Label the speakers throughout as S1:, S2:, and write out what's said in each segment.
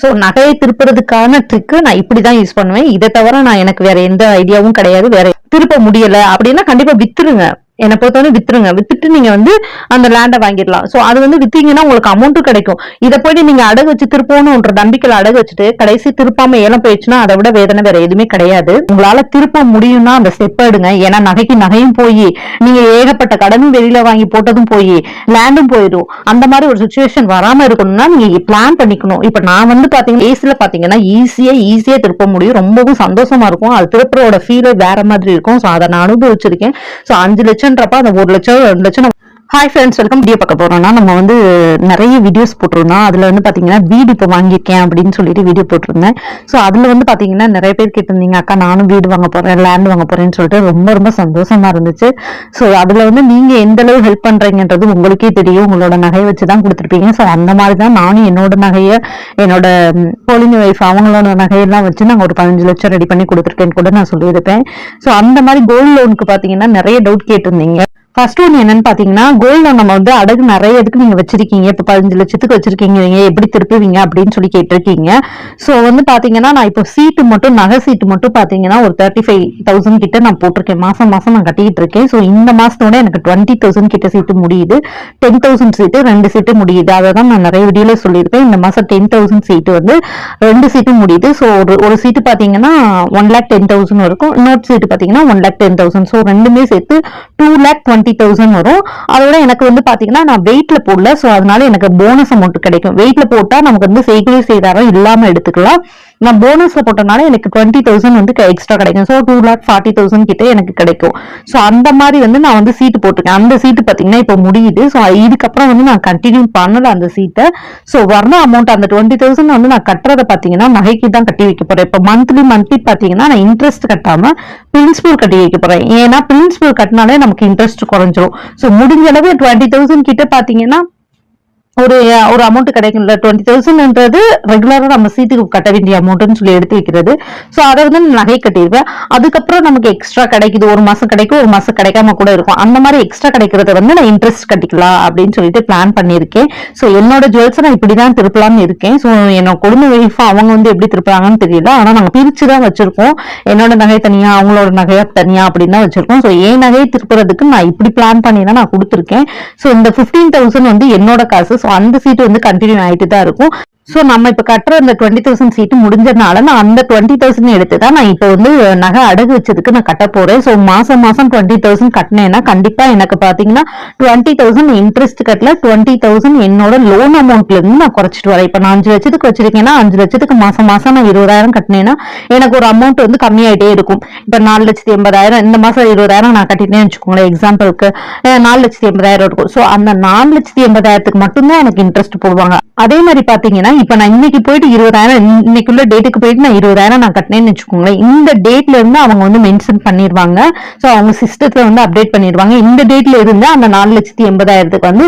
S1: So நகையை திருப்புறதுக்கான trick நான் இப்படிதான் யூஸ் பண்ணுவேன். இதை தவிர நான் எனக்கு வேற எந்த ஐடியாவும் கிடையாது. வேற திருப்ப முடியல அப்படின்னா கண்டிப்பா வித்துருங்க. என்னை பொறுத்தவரை வித்துருங்க. வித்துட்டு நீங்க வந்து அந்த லேண்டை வாங்கிடலாம். ஸோ அது வந்து வித்தீங்கன்னா உங்களுக்கு அமௌண்ட்டும் கிடைக்கும். இதை போயிட்டு நீங்க அடகு வச்சு திருப்பணும்ன்ற நம்பிக்கையில் அடகு வச்சுட்டு கடைசி திருப்பாம ஏலம் போயிடுச்சுன்னா அதை விட வேதனை வேற எதுவுமே கிடையாது. உங்களால திருப்ப முடியும்னா அந்த ஸ்டெப் எடுங்க. ஏன்னா நகைக்கு நகையும் போய் நீங்க ஏகப்பட்ட கடனும் வெளியில வாங்கி போட்டதும் போய் லேண்டும் போயிடும். அந்த மாதிரி ஒரு சுச்சுவேஷன் வராம இருக்கணும்னா நீங்க பிளான் பண்ணிக்கணும். இப்ப நான் வந்து பாத்தீங்கன்னா ஏசில பாத்தீங்கன்னா ஈஸியா ஈஸியா திருப்ப முடியும். ரொம்பவும் சந்தோஷமா இருக்கும். அது திருப்புறோட ஃபீலே வேற மாதிரி இருக்கும். ஸோ அதை நான் அனுபவிச்சிருக்கேன். ஸோ அஞ்சு லட்சம் லட்சம்ன்றப்ப அந்த ஒரு லட்சம் ரெண்டு லட்சம் ஹாய் ஃப்ரெண்ட்ஸ் வெல்கம் வீடியோ பார்க்க போகிறோம்னா நம்ம வந்து நிறைய வீடியோஸ் போட்டிருந்தோம். அதில் வந்து பார்த்தீங்கன்னா வீடு இப்போ வாங்கியிருக்கேன் அப்படின்னு சொல்லிட்டு வீடியோ போட்டிருந்தேன். ஸோ அதில் வந்து பார்த்தீங்கன்னா நிறைய பேர் கேட்டிருந்தீங்க அக்கா நானும் வீடு வாங்க போகிறேன் லேண்ட் வாங்க போகிறேன்னு சொல்லிட்டு ரொம்ப ரொம்ப சந்தோஷமா இருந்துச்சு. ஸோ அதில் வந்து நீங்கள் எந்த அளவு ஹெல்ப் பண்ணுறீங்கன்றது உங்களுக்கே தெரியும். உங்களோட நகையை வச்சு தான் கொடுத்துருப்பீங்க. ஸோ அந்த மாதிரி தான் நானும் என்னோட நகையை என்னோட போலிங் ஒய்ஃப் அவங்களோட நகையெல்லாம் வச்சு நாங்கள் ஒரு பதினஞ்சு லட்சம் ரெடி பண்ணி கொடுத்துருக்கேன்னு கூட நான் சொல்லியிருப்பேன். ஸோ அந்த மாதிரி கோல்டு லோனுக்கு பார்த்தீங்கன்னா நிறைய டவுட் கேட்டிருந்தீங்க. ஃபர்ஸ்ட் ஒன்று என்னன்னு பார்த்தீங்கன்னா கோல்டு நம்ம வந்து அடகு நிறைய இதுக்கு நீங்கள் வச்சிருக்கீங்க? இப்போ பதினஞ்சு லட்சத்துக்கு வச்சிருக்கீங்க எப்படி திருப்புவீங்க அப்படின்னு சொல்லி கேட்டிருக்கீங்க. ஸோ வந்து பார்த்தீங்கன்னா நான் இப்போ சீட்டு மட்டும் நகை சீட்டு மட்டும் பார்த்தீங்கன்னா ஒரு தேர்ட்டி ஃபைவ் தௌசண்ட் கிட்ட நான் போட்டிருக்கேன். மாதம் மாதம் நான் கட்டிக்கிட்டு இருக்கேன் ஸோ இந்த மாதத்தோட எனக்கு டுவெண்ட்டி தௌசண்ட் கிட்ட சீட்டு முடியுது. டென் தௌசண்ட் சீட்டு ரெண்டு சீட்டு முடியுது. அதை தான் நான் நிறைய வீடியோவில் சொல்லியிருப்பேன். இந்த மாதம் டென் தௌசண்ட் சீட்டு வந்து ரெண்டு சீட்டு முடியுது. ஸோ ஒரு ஒரு சீட்டு பார்த்தீங்கன்னா ஒன் லேக் டென் தௌசண்ட் இருக்கும். இன்னொரு சீட்டு பார்த்தீங்கன்னா one lakh ten thousand so ரெண்டுமே சேர்த்து டூ லேக் டுவெண்ட்டி தௌசண்ட் வரும். அதோட எனக்கு வந்து பாத்தீங்கன்னா நான் வெயிட்ல போடல. ஸோ அதனால எனக்கு போனஸ் அமௌண்ட் கிடைக்கும். வெயிட்ல போட்டா நமக்கு வந்து செய்கூலி செய்தாரம் இல்லாம எடுத்துக்கலாம். நான் போனஸ்ல போட்டனால எனக்கு டுவெண்ட்டி தௌசண்ட் வந்து எக்ஸ்ட்ரா கிடைக்கும். So two lakh forty thousand கிட்ட எனக்கு கிடைக்கும். ஸோ அந்த மாதிரி வந்து நான் வந்து சீட்டு போட்டிருக்கேன். அந்த சீட்டு பார்த்தீங்கன்னா இப்போ முடியுது. ஸோ இதுக்கப்புறம் வந்து நான் கண்டினியூ பண்ணல அந்த சீட்டை ஸோ வர்ண அமௌண்ட் அந்த டுவெண்ட்டி தௌசண்ட் வந்து நான் கட்டுறதை பார்த்தீங்கன்னா நகைக்கு தான் கட்டி வைக்க போறேன். இப்போ மந்த்லி மந்த்லி பார்த்தீங்கன்னா நான் இன்ட்ரெஸ்ட் கட்டாம பிரின்சிபல் கட்டி வைக்க போறேன். ஏன்னா பிரின்சிபல் கட்டினாலே நமக்கு இன்ட்ரெஸ்ட் குறைஞ்சிரும். ஸோ முடிஞ்ச அளவு டுவெண்ட்டி தௌசண்ட் கிட்ட பார்த்தீங்கன்னா ஒரு ஒரு அமௌண்ட் கிடைக்கும்ல. டுவெண்ட்டி தௌசண்ட்ன்றது ரெகுலராக நம்ம சீட்டுக்கு கட்ட வேண்டிய அமௌண்ட்னு சொல்லி எடுத்து வைக்கிறது. ஸோ அதை வந்து நான் நகை கட்டிடுவேன் அதுக்கப்புறம் நமக்கு எக்ஸ்ட்ரா கிடைக்குது. ஒரு மாதம் கிடைக்கும். ஒரு மாதம் கிடைக்காம கூட இருக்கும். அந்த மாதிரி எக்ஸ்ட்ரா கிடைக்கிறத வந்து நான் இன்ட்ரெஸ்ட் கட்டிக்கலாம் அப்படின்னு சொல்லிட்டு பிளான் பண்ணியிருக்கேன். ஸோ என்னோட ஜுவல்ஸை நான் இப்படி தான் திருப்பலாம்னு இருக்கேன். ஸோ என்னோட குடும்ப வைஃபா அவங்க வந்து எப்படி திருப்பாங்கன்னு தெரியல. ஆனால் நாங்கள் பிரிச்சு தான் வச்சிருக்கோம். என்னோட நகை தனியாக அவங்களோட நகையா தனியாக அப்படின்னு தான் வச்சிருக்கோம். ஸோ என் நகையை திருப்புறதுக்கு நான் இப்படி பிளான் பண்ணி தான் நான் கொடுத்துருக்கேன். ஸோ இந்த ஃபிஃப்டீன் தௌசண்ட் வந்து என்னோட காசு. ஸோ அந்த சீட்டு வந்து கண்டினியூ ஆகிட்டு தான் இருக்கும். ஸோ நம்ம இப்போ கட்டுற அந்த டுவெண்ட்டி தௌசண்ட் சீட்டு முடிஞ்சதுனால நான் அந்த டுவெண்ட்டி தௌசண்ட் எடுத்து தான் நான் இப்போ வந்து நகை அடகு வச்சதுக்கு நான் கட்ட போறேன். ஸோ மாசம் மாசம் டுவெண்ட்டி தௌசண்ட் கட்டினேன்னா கண்டிப்பா எனக்கு பாத்தீங்கன்னா டுவெண்ட்டி தௌசண்ட் இன்ட்ரெஸ்ட் கட்டல டுவெண்ட்டி தௌசண்ட் என்னோட லோன் அமௌண்ட்ல இருந்து நான் குறைச்சிட்டு வரேன். இப்போ நான் அஞ்சு லட்சத்துக்கு வச்சிருக்கேன்னா அஞ்சு லட்சத்துக்கு மாசம் மாசம் நான் இருபதாயிரம் கட்டினேன்னா எனக்கு ஒரு அமௌண்ட் வந்து கம்மியாயிட்டே இருக்கும். இப்போ நாலு லட்சத்தி எண்பதாயிரம் இந்த மாசம் இருபதாயிரம் நான் கட்டிட்டேன்னு வச்சுக்கோங்களேன் எக்ஸாம்பிளுக்கு நாலு லட்சத்தி எண்பதாயிரம் இருக்கும். ஸோ அந்த நாலு லட்சத்தி எண்பதாயிரத்துக்கு மட்டும்தான் எனக்கு இன்ட்ரெஸ்ட் போடுவாங்க. அதே மாதிரி பாத்தீங்கன்னா இப்ப நான் இன்னைக்கு போயிட்டு இருபதாயிரம் இன்னைக்குள்ள டேட்டுக்கு போயிட்டு நான் இருபதாயிரம் நான் கட்டினேன்னு வச்சுக்கோங்களேன். இந்த டேட்ல இருந்து அவங்க வந்து மென்ஷன் பண்ணிடுவாங்க சோ அவங்க சிஸ்டத்துல வந்து அப்டேட் பண்ணிடுவாங்க இந்த டேட்ல இருந்து அந்த நாலு லட்சத்தி எண்பதாயிரத்துக்கு வந்து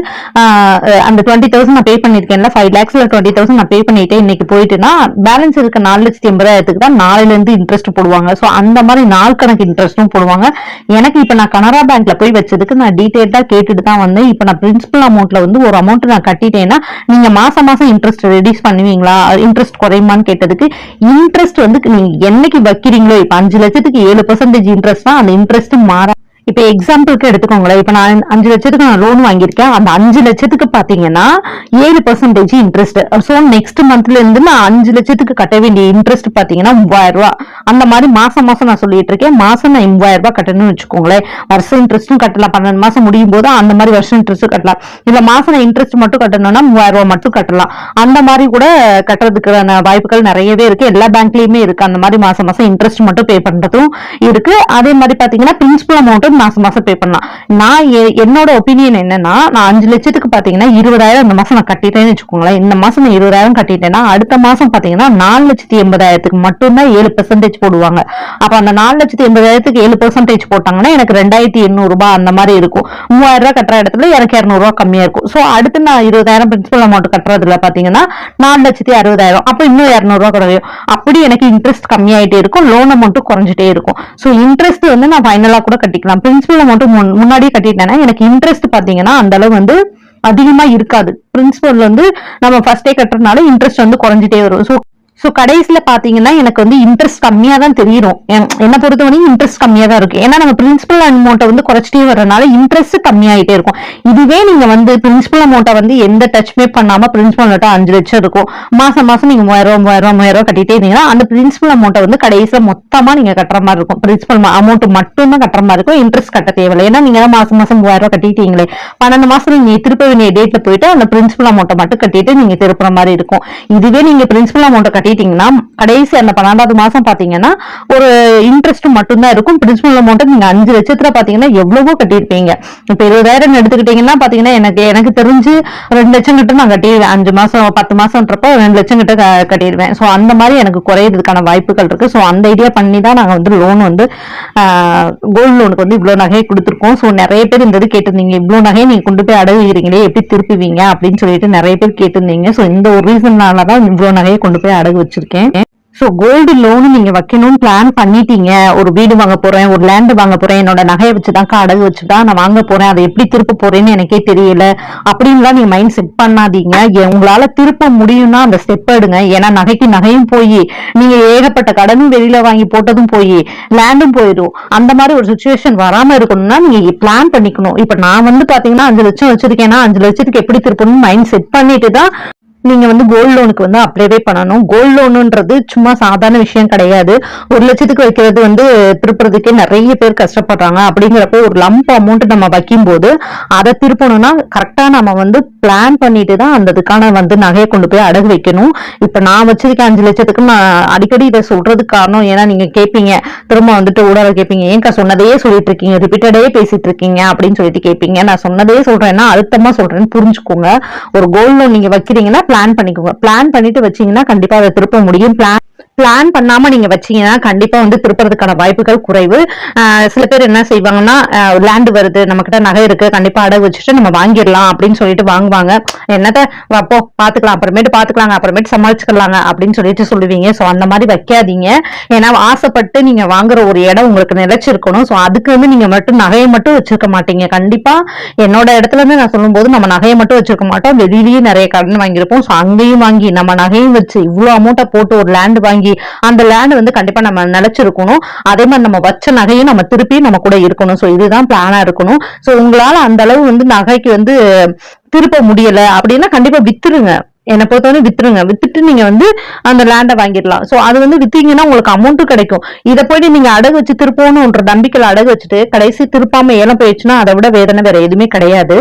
S1: அந்த டுவெண்ட்டி தௌசண்ட் நான் பே பண்ணிருக்கேன்ல ஃபைவ் லேக்ஸ்ல டுவெண்ட்டி தௌசண்ட் நான் பே பண்ணிட்டேன் இன்னைக்கு போயிட்டுனா பேலன்ஸ் இருக்க நாலு லட்சத்தி எண்பதாயிரத்துக்கு தான் நாளைல இருந்து இன்ட்ரெஸ்ட் போடுவாங்க. சோ அந்த மாதிரி நாள் கணக்கு இன்ட்ரெஸ்ட்டும் போடுவாங்க. எனக்கு இப்ப நான் கனரா பேங்க்ல போய் வச்சதுக்கு நான் டீடைல்டா கேட்டுட்டு தான் வந்தேன். இப்ப நான் பிரின்சிபல் அமௌண்ட்ல வந்து ஒரு அமௌண்ட் நான் கட்டிட்டேன்னா நீங்க மாசம் மாசம் இன்ட்ரெஸ்ட் ரெடி ரெடியூஸ் பண்ணுவீங்களா? இன்ட்ரெஸ்ட் குறையுமான்னு கேட்டதுக்கு இன்ட்ரெஸ்ட் வந்து நீங்க என்னைக்கு வைக்கிறீங்களோ இப்ப அஞ்சு லட்சத்துக்கு ஏழு பர்சன்டேஜ் இன்ட்ரெஸ்ட் தான் அந்த இன்ட்ரெஸ்ட் மாற இப்ப எக்ஸாம்பிளுக்கு எடுத்துக்கோங்களேன். இப்ப நான் அஞ்சு லட்சத்துக்கு நான் லோன் வாங்கியிருக்கேன். அந்த அஞ்சு லட்சத்துக்கு பாத்தீங்கன்னா ஏழு பர்சன்டேஜ் இன்ட்ரெஸ்ட் ஸோ நெக்ஸ்ட் மந்த்ல இருந்து நான் அஞ்சு லட்சத்துக்கு கட்ட வேண்டிய இன்ட்ரெஸ்ட் பாத்தீங்கன்னா மூவாயிரம் ரூபாய். அந்த மாதிரி மாசம் மாசம் நான் சொல்லிட்டு இருக்கேன். மாசம் நான் மூவாயிரம் ரூபாய் கட்டணும்னு வச்சுக்கோங்களேன். வருஷம் இன்ட்ரெஸ்ட்டும் கட்டலாம். பன்னெண்டு மாசம் முடியும் போது அந்த மாதிரி வருஷம் இன்ட்ரெஸ்ட் கட்டலாம். இல்ல மாசம் நான் இன்ட்ரெஸ்ட் மட்டும் கட்டணும்னா மூவாயிரம் ரூபாய் மட்டும் கட்டலாம். அந்த மாதிரி கூட கட்டுறதுக்கான வாய்ப்புகள் நிறையவே இருக்கு. எல்லா பேங்க்லயுமே இருக்கு. அந்த மாதிரி மாசம் மாசம் இன்ட்ரெஸ்ட் மட்டும் பே பண்றதும் இருக்கு. அதே மாதிரி பாத்தீங்கன்னா பிரின்சிபல் அமௌண்ட்டும் மாசம் மாசம் பே பண்ணலாம். நான் என்னோட ஒப்பீனியன் என்னன்னா நான் அஞ்சு லட்சத்துக்கு பாத்தீங்கன்னா இருபதாயிரம் இந்த மாசம் நான் கட்டிட்டேன்னு வச்சுக்கோங்களேன். இந்த மாசம் நான் இருபதாயிரம் கட்டிட்டேன்னா அடுத்த மாசம் பாத்தீங்கன்னா நாலு லட்சத்தி எண்பதாயிரத்துக்கு மட்டும்தான் ஏழு பெர்சன்டேஜ் போடுவாங்க. அப்ப அந்த நாலு லட்சத்தி எண்பதாயிரத்துக்கு ஏழு பெர்சன்டேஜ் போட்டாங்கன்னா எனக்கு ரெண்டாயிரத்தி எண்ணூறு ரூபாய் அந்த மாதிரி இருக்கும். மூவாயிரம் ரூபாய் கட்டுற இடத்துல எனக்கு இரநூறுவா ரூபாய் கம்மியா இருக்கும். சோ அடுத்து நான் இருபதாயிரம் பிரின்சிபல் அமௌண்ட் கட்டுறதுல பாத்தீங்கன்னா நாலு லட்சத்தி அறுபதாயிரம். அப்ப இன்னும் இரநூறுவா ரூபாய் குறையும். அப்படி எனக்கு இன்ட்ரெஸ்ட் கம்மியாயிட்டே இருக்கும். லோன் அமௌண்ட்டும் குறைஞ்சிட்டே இருக்கும். சோ இன்ட்ரெஸ்ட் வந்து நான் ஃபைனலா கூட கட்டிக்கலாம். பிரின்சிபல் அமௌண்ட் முன்னாடியே கட்டிட்டேன்னா எனக்கு இன்ட்ரெஸ்ட் பாத்தீங்கன்னா அந்த அளவு வந்து அதிகமா இருக்காது. பிரின்சிபல் வந்து நம்ம ஃபர்ஸ்டே கட்டுறதுனால இன்ட்ரெஸ்ட் வந்து குறைஞ்சிட்டே வரும். ஸோ ஸோ கடைசியில பாத்தீங்கன்னா எனக்கு வந்து இன்ட்ரெஸ்ட் கம்மியா தான் தெரியும். என்- என்னை பொறுத்த இன்ட்ரெஸ்ட் கம்மியா தான் இருக்கும் ஏன்னா நம்ம பிரின்சிபல் அமௌண்ட்டை வந்து குறைச்சிட்டே வரனால இன்ட்ரெஸ்ட் கம்மியாயிட்டே இருக்கும். இதுவே நீங்க வந்து பிரின்சிபல் அமௌண்ட்டை வந்து எந்த டச்மே பண்ணாம பிரின்சிபல் அமௌண்ட் அஞ்சு லட்சம் இருக்கும். மாசம் மாசம் நீங்க மூவாயிரம் மூவாயிரம் மூவாயிரம் கட்டிட்டே இருந்தீங்கன்னா அந்த பிரின்சிபல் அமௌண்ட்டை வந்து கடைசியில மொத்தமா நீங்க கட்டுற மாதிரி இருக்கும். பிரின்சிபல் அமௌண்ட் மட்டும் தான் கட்டுற மாதிரி இருக்கும். இன்ட்ரெஸ்ட் கட்ட தேவையில்லை. ஏன்னா நீங்க தான் மாசம் மாசம் மூவாயிரம் ரூபாய் கட்டிட்டீங்களே. பன்னெண்டு மாசம் நீங்க திருப்ப வேண்டிய டேட்ல போயிட்டு அந்த பிரின்சிபல் அமௌண்ட்டை மட்டும் கட்டிட்டு நீங்க திருப்புற மாதிரி இருக்கும். இதுவே நீங்க பிரின்சிபல் அமௌண்ட்டை கட்டிட்டீங்கன்னா கடைசி அந்த பன்னெண்டாவது மாசம் பாத்தீங்கன்னா ஒரு இன்ட்ரெஸ்ட் மட்டும்தான் இருக்கும். பிரின்சிபல் அமௌண்ட் நீங்க அஞ்சு லட்சத்துல பாத்தீங்கன்னா எவ்வளவோ கட்டியிருப்பீங்க. இப்ப இருபதாயிரம் எடுத்துக்கிட்டீங்கன்னா பாத்தீங்கன்னா எனக்கு எனக்கு தெரிஞ்சு ரெண்டு லட்சம் கிட்ட நான் கட்டிடுவேன். அஞ்சு மாசம் பத்து மாசம்ன்றப்போ ரெண்டு லட்சம் கிட்ட க- கட்டிடுவேன். சோ அந்த மாதிரி எனக்கு குறையிறதுக்கான வாய்ப்புகள் இருக்கு. சோ அந்த ஐடியா பண்ணி தான் நாங்க வந்து லோன் வந்து கோல்டு லோனுக்கு வந்து இவ்வளவு நகையை கொடுத்துருக்கோம். சோ நிறைய பேர் இந்த இது கேட்டிருந்தீங்க. இவ்வளவு நகையை நீங்க கொண்டு போய் அடகுகிறீங்களே எப்படி திருப்புவீங்க? அப்படின்னு சொல்லிட்டு நிறைய பேர் கேட்டிருந்தீங்க. சோ இந்த ஒரு ரீசன்னால தான் இவ்வளவு நகையை கொண்டு போய் அடகு வச்சிருக்கேன். சோ கோல்டு லோன் நீங்க வைக்கணும்னு பிளான் பண்ணிட்டீங்க. ஒரு வீடு வாங்க போறேன் ஒரு லேண்ட் வாங்க போறேன் என்னோட நகையை வச்சுதான் அடகு வச்சுதான் நான் வாங்க போறேன் அதை எப்படி திருப்ப போறேன்னு எனக்கே தெரியல. அப்படின்லாம் நீங்க மைண்ட் செட் பண்ணாதீங்க. உங்களால திருப்ப முடியும்னா அந்த ஸ்டெப் எடுங்க. ஏன்னா நகைக்கு நகையும் போய் நீங்க ஏகப்பட்ட கடனும் வெளியில வாங்கி போட்டதும் போய் லேண்டும் போயிடும் அந்த மாதிரி ஒரு சுச்சுவேஷன் வராம இருக்கணும்னா நீங்க பிளான் பண்ணிக்கணும். இப்ப நான் வந்து பாத்தீங்கன்னா அஞ்சு லட்சம் வச்சிருக்கேன்னா அஞ்சு லட்சத்துக்கு எப்படி திருப்பணும்னு மைண்ட் செட் பண்ணிட்டு தான் நீங்க வந்து கோல்டு லோனுக்கு வந்து அப்ளைவே பண்ணணும். கோல்டு லோனுன்றது சும்மா சாதாரண விஷயம் கிடையாது. ஒரு லட்சத்துக்கு வைக்கிறது வந்து திருப்புறதுக்கே நிறைய பேர் கஷ்டப்படுறாங்க. அப்படிங்கிறப்போ ஒரு லம்ப் அமௌண்ட் நம்ம வைக்கும்போது அதை திருப்பணும்னா கரெக்டா நம்ம வந்து பிளான் பண்ணிட்டு தான் அந்த இதுக்கான வந்து நகையை கொண்டு போய் அடகு வைக்கணும். இப்ப நான் வச்சிருக்கேன் அஞ்சு லட்சத்துக்கு நான் அடிக்கடி இதை சொல்றதுக்கு காரணம் ஏன்னா நீங்க கேட்பீங்க திரும்ப வந்துட்டு ஊடால கேட்பீங்க ஏன்க்கா சொன்னதையே சொல்லிட்டு இருக்கீங்க? ரிப்பீட்டடே பேசிட்டு இருக்கீங்க அப்படின்னு சொல்லிட்டு கேட்பீங்க நான் சொன்னதே சொல்றேன்னா அழுத்தமா சொல்றேன்னு புரிஞ்சுக்கோங்க. ஒரு கோல்ட் லோன் நீங்க வைக்கிறீங்கன்னா பிளான் பண்ணிக்கோங்க. பிளான் பண்ணிட்டு வச்சீங்கன்னா கண்டிப்பா அதை திருப்ப முடியும். பிளான் பிளான் பண்ணாம நீங்க வச்சீங்கன்னா கண்டிப்பா வந்து திருப்புறதுக்கான வாய்ப்புகள் குறைவு. சில பேர் என்ன செய்வாங்கன்னா லேண்ட் வருது நம்ம கிட்ட நகை இருக்கு கண்டிப்பா அடகு வச்சுட்டு நம்ம வாங்கிடலாம் அப்படின்னு சொல்லிட்டு வாங்குவாங்க. என்னத்த அப்போ பாத்துக்கலாம் அப்புறமேட்டு பாத்துக்கலாங்க அப்புறமேட்டு சமாளிச்சுக்கலாங்க அப்படின்னு சொல்லிட்டு சொல்லுவீங்க. சோ அந்த மாதிரி வைக்காதீங்க. ஏன்னா ஆசைப்பட்டு நீங்க வாங்குற ஒரு இடம் உங்களுக்கு நிலைச்சிருக்கணும். சோ அதுக்கு வந்து நீங்க மட்டும் நகையை மட்டும் வச்சிருக்க மாட்டீங்க. கண்டிப்பா என்னோட இடத்துல இருந்து நான் சொல்லும்போது நம்ம நகையை மட்டும் வச்சிருக்க மாட்டோம். வெளியிலயும் நிறைய கடன் வாங்கியிருப்போம். சோ அங்கேயும் வாங்கி நம்ம நகையும் வச்சு இவ்வளவு அமௌண்ட்டை போட்டு ஒரு லேண்ட் வாங்கி அந்த லேண்ட் வந்து கண்டிப்பா நம்ம நிலைச்சிருக்கணும். அதே மாதிரி நம்ம வச்ச நகையும் நம்ம திருப்பி நம்ம கூட இருக்கணும். சோ இதுதான் பிளானா இருக்கணும். சோ உங்களால அந்த அளவு வந்து நகைக்கு வந்து திருப்ப முடியல. அப்படின்னா கண்டிப்பா வித்துருங்க. என்னை பொறுத்தவரை வித்துருங்க. வித்துட்டு நீங்க வந்து அந்த லேண்டை வாங்கிடலாம். சோ அது வந்து வித்தீங்கன்னா உங்களுக்கு அமௌண்ட்டும் கிடைக்கும். இதை போயிட்டு நீங்க அடகு வச்சு திருப்பணுன்ற நம்பிக்கையில் அடகு வச்சுட்டு கடைசி திருப்பாம ஏலம் போயிடுச்சுன்னா அதை விட வேதனை வேற எதுவுமே கிடையாது.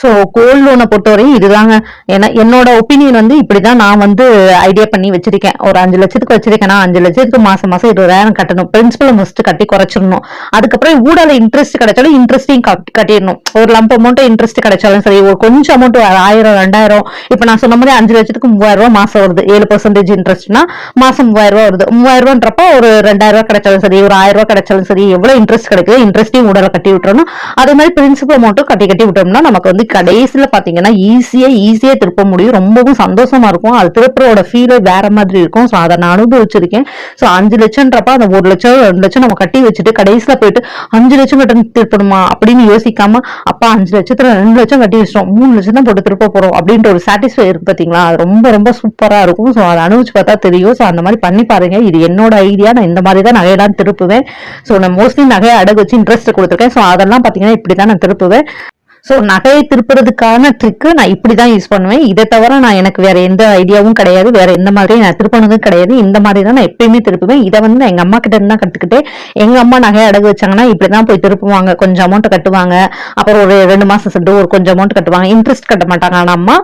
S1: ஸோ கோல்ட் லோனை பொறுத்தவரையும் இதுதாங்க. ஏன்னா என்னோட ஒப்பீனியன் வந்து இப்படி தான் நான் வந்து ஐடியா பண்ணி வச்சிருக்கேன். ஒரு அஞ்சு லட்சத்துக்கு வச்சிருக்கேன்னா அஞ்சு லட்சத்துக்கு மாசம் மாசம் இருபதாயிரம் கட்டணும். பிரின்சிபல் மஸ்ட் கட்டி குறைச்சிடணும். அதுக்கப்புறம் ஊடால இன்ட்ரெஸ்ட் கிடைச்சாலும் இன்ட்ரெஸ்டையும் கட்டிடணும். ஒரு லம்ப் அமௌண்ட் இன்ட்ரெஸ்ட் கிடைச்சாலும் சரி ஒரு கொஞ்சம் அமௌண்ட் ஆயிரம் ரெண்டாயிரம். இப்போ நான் சொன்ன மாதிரி அஞ்சு லட்சத்துக்கு மூவாயிரம் ரூபா மாசம் வருது. ஏழு பர்சன்டேஜ் இன்ட்ரெஸ்ட்னா மாசம் மூவாயிரம் ரூபா வருது. மூவாயிரம் ரூபான்றப்ப ஒரு ரெண்டாயிரம் ரூபாய் கிடைச்சாலும் சரி ஒரு ஆயிரம் ரூபா கிடைச்சாலும் சரி எவ்வளவு இன்ட்ரெஸ்ட் கிடைக்குது இன்ட்ரெஸ்டையும் ஊடால கட்டி விட்டுறணும். அதே மாதிரி பிரின்சிபல் அமௌண்ட்டும் கட்டி கட்டி விட்டோம்னா நமக்கு வந்து கடைசியில் பார்த்தீங்கன்னா ஈஸியாக ஈஸியாக திருப்ப முடியும். ரொம்பவும் சந்தோஷமா இருக்கும். அது திருப்புறோட ஃபீலே வேற மாதிரி இருக்கும். ஸோ அதை நான் அனுபவிச்சிருக்கேன். ஸோ அஞ்சு லட்சம்ன்றப்ப அந்த ஒரு லட்சம் ரெண்டு லட்சம் நம்ம கட்டி வச்சுட்டு கடைசியில் போயிட்டு அஞ்சு லட்சம் கட்டணும் திருப்பணுமா அப்படின்னு யோசிக்காம அப்பா அஞ்சு லட்சத்தில் ரெண்டு லட்சம் கட்டி வச்சிட்டோம். மூணு லட்சம் தான் போட்டு திருப்ப போகிறோம் அப்படின்ற ஒரு சாட்டிஸ்ஃபை இருக்கு பார்த்தீங்களா அது ரொம்ப ரொம்ப சூப்பராக இருக்கும். ஸோ அதை அனுபவிச்சு பார்த்தா தெரியும். ஸோ அந்த மாதிரி பண்ணி பாருங்க. இது என்னோட ஐடியா நான் இந்த மாதிரி தான் நகையெல்லாம் திருப்புவேன். ஸோ நான் மோஸ்ட்லி நகையை அடகு வச்சு இன்ட்ரெஸ்ட் கொடுத்துருக்கேன். ஸோ அதெல்லாம் பார்த்தீங்கன்னா இப்படி தான் நான் திருப்புவேன். ஸோ நகையை திருப்புறதுக்கான ட்ரிக்கு நான் இப்படி தான் யூஸ் பண்ணுவேன். இதை தவிர நான் எனக்கு வேற எந்த ஐடியாவும் கிடையாது. வேற எந்த மாதிரி நான் திருப்பினதும் கிடையாது. இந்த மாதிரி தான் நான் எப்பயுமே திருப்புவேன். இதை வந்து நான் எங்க அம்மா கிட்ட இருந்தா தான் எங்கள் எங்க அம்மா நகையை அடகு வச்சாங்கன்னா இப்படிதான் போய் திருப்புவாங்க. கொஞ்சம் அமௌண்ட் கட்டுவாங்க. அப்புறம் ஒரு ரெண்டு மாசம் சென்று ஒரு கொஞ்சம் அமௌண்ட் கட்டுவாங்க. இன்ட்ரெஸ்ட் கட்ட மாட்டாங்க. ஆனால் அம்மா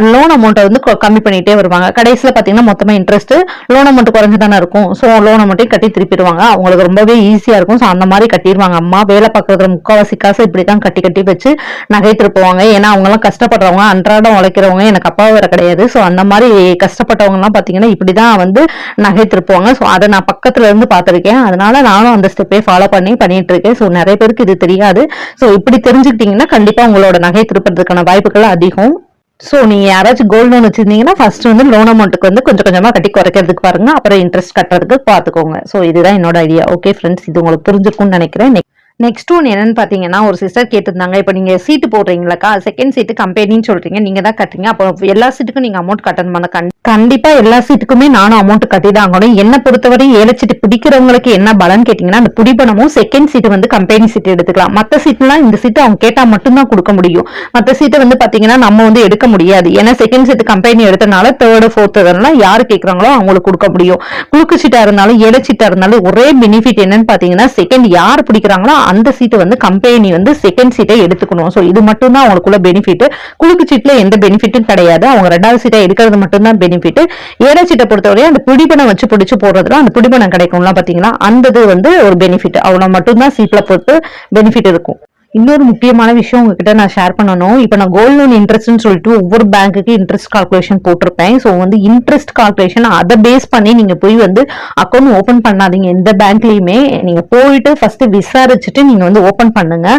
S1: லோன் அமௌண்ட்டை வந்து கொ- கம்மி பண்ணிட்டே வருவாங்க. கடைசியில் பார்த்தீங்கன்னா மொத்தமாக இன்ட்ரெஸ்ட் லோன் அமௌண்ட் குறைஞ்சு தானே இருக்கும் ஸோ லோன் அமௌண்ட்டையும் கட்டி திருப்பிடுவாங்க. அவங்களுக்கு ரொம்பவே ஈஸியாக இருக்கும். ஸோ அந்த மாதிரி கட்டிடுவாங்க. அம்மா வேலை பார்க்கறதுல முக்கால்வாசி காசு இப்படிதான் கட்டி கட்டி வச்சு நகை திருப்புவாங்க ஏன்னா அவங்க எல்லாம் கஷ்டப்படுறவங்க அன்றாடம் உழைக்கிறவங்க எனக்கு அப்பா வேற கிடையாது. ஸோ அந்த மாதிரி கஷ்டப்பட்டவங்க எல்லாம் பாத்தீங்கன்னா இப்படிதான் வந்து நகை திருப்புவாங்க ஸோ அதை நான் பக்கத்துல இருந்து பார்த்திருக்கேன். அதனால நானும் அந்த ஸ்டெப்பே ஃபாலோ பண்ணி பண்ணிட்டு இருக்கேன். ஸோ நிறைய பேருக்கு இது தெரியாது. ஸோ இப்படி தெரிஞ்சுக்கிட்டீங்கன்னா கண்டிப்பா உங்களோட நகை திருப்பறதுக்கான வாய்ப்புகள் அதிகம். சோ நீங்க யாராச்சும் கோல்ட் லோன் வச்சிருந்தீங்கன்னா ஃபர்ஸ்ட் வந்து லோன் அமௌண்ட்டுக்கு வந்து கொஞ்சம் கொஞ்சமா கட்டி குறைக்கிறதுக்கு பாருங்க. அப்புறம் இன்ட்ரெஸ்ட் கட்டுறதுக்கு பாத்துக்கோங்க. சோ இதுதான் என்னோட ஐடியா ஓகே ஃப்ரெண்ட்ஸ் இது உங்களுக்கு புரிஞ்சிருக்கும்னு நினைக்கிறேன். நெக்ஸ்ட் ஒன் என்னன்னு பார்த்தீங்கன்னா ஒரு சிஸ்டர் கேட்டிருந்தாங்க. இப்போ நீங்கள் சீட்டு போடுறீங்களாக்கா? செகண்ட் சீட்டு கம்பெனின்னு சொல்கிறீங்க நீங்கள் தான் கட்டுறீங்க. அப்போ எல்லா சீட்டுக்கும் நீங்கள் அமௌண்ட் கட்டணுமா கண் கண்டிப்பாக எல்லா சீட்டுக்குமே நானும் அமௌண்ட் கட்டி தான் ஆகணும். என்னை பொறுத்தவரை ஏழை சீட்டு பிடிக்கிறவங்களுக்கு என்ன பலன் கேட்டிங்கன்னா அந்த பிடிப்பணமும் செகண்ட் சீட்டு வந்து கம்பெனி சீட்டு எடுத்துக்கலாம். மற்ற சீட்லாம் இந்த சீட்டு அவங்க கேட்டால் மட்டும்தான் கொடுக்க முடியும். மற்ற சீட்டை வந்து பார்த்தீங்கன்னா நம்ம வந்து எடுக்க முடியாது. ஏன்னா செகண்ட் சீட்டு கம்பெனி எடுத்தனால தேர்டு ஃபோர்த்து இதெல்லாம் யார் கேட்குறாங்களோ அவங்களுக்கு கொடுக்க முடியும். குறுக்கு சீட்டாக இருந்தாலும் ஏழை சீட்டாக இருந்தாலும் ஒரே பெனிஃபிட் என்னன்னு பார்த்தீங்கன்னா செகண்ட் யார் பிடிக்கிறாங்களோ அந்த சீட்டை வந்து கம்பெனி வந்து செகண்ட் சீட்டை எடுத்துக்கணும். ஸோ இது மட்டும்தான் அவங்களுக்குள்ள பெனிஃபிட் குழுக்கு சீட்ல எந்த பெனிஃபிட்டும் கிடையாது. அவங்க ரெண்டாவது சீட்டை எடுக்கிறது மட்டும்தான் பெனிஃபிட் ஏழை சீட்டை பொறுத்தவரை அந்த பிடிபணம் வச்சு பிடிச்சு போடுறதுல அந்த பிடிபணம் கிடைக்கும்லாம் பார்த்தீங்கன்னா அந்த இது வந்து ஒரு பெனிஃபிட் அவ்வளவு மட்டும்தான் சீட்ல பொறுத்து பெனிஃபிட் இருக்கும். இன்னொரு முக்கியமான விஷயம் உங்ககிட்ட நான் ஷேர் பண்ணணும். இப்போ நான் கோல்ட் லோன் இன்ட்ரெஸ்ட்னு சொல்லிட்டு ஒவ்வொரு பேங்க்குக்கு இன்ட்ரெஸ்ட் கால்குலேஷன் போட்டிருப்பேன். ஸோ வந்து இன்ட்ரெஸ்ட் கால்குலேஷன் அதை பேஸ் பண்ணி நீங்கள் போய் வந்து அக்கௌண்ட் ஓப்பன் பண்ணாதீங்க. எந்த பேங்க்லேயுமே நீங்கள் போயிட்டு ஃபர்ஸ்ட் விசாரிச்சுட்டு நீங்கள் வந்து ஓப்பன் பண்ணுங்க.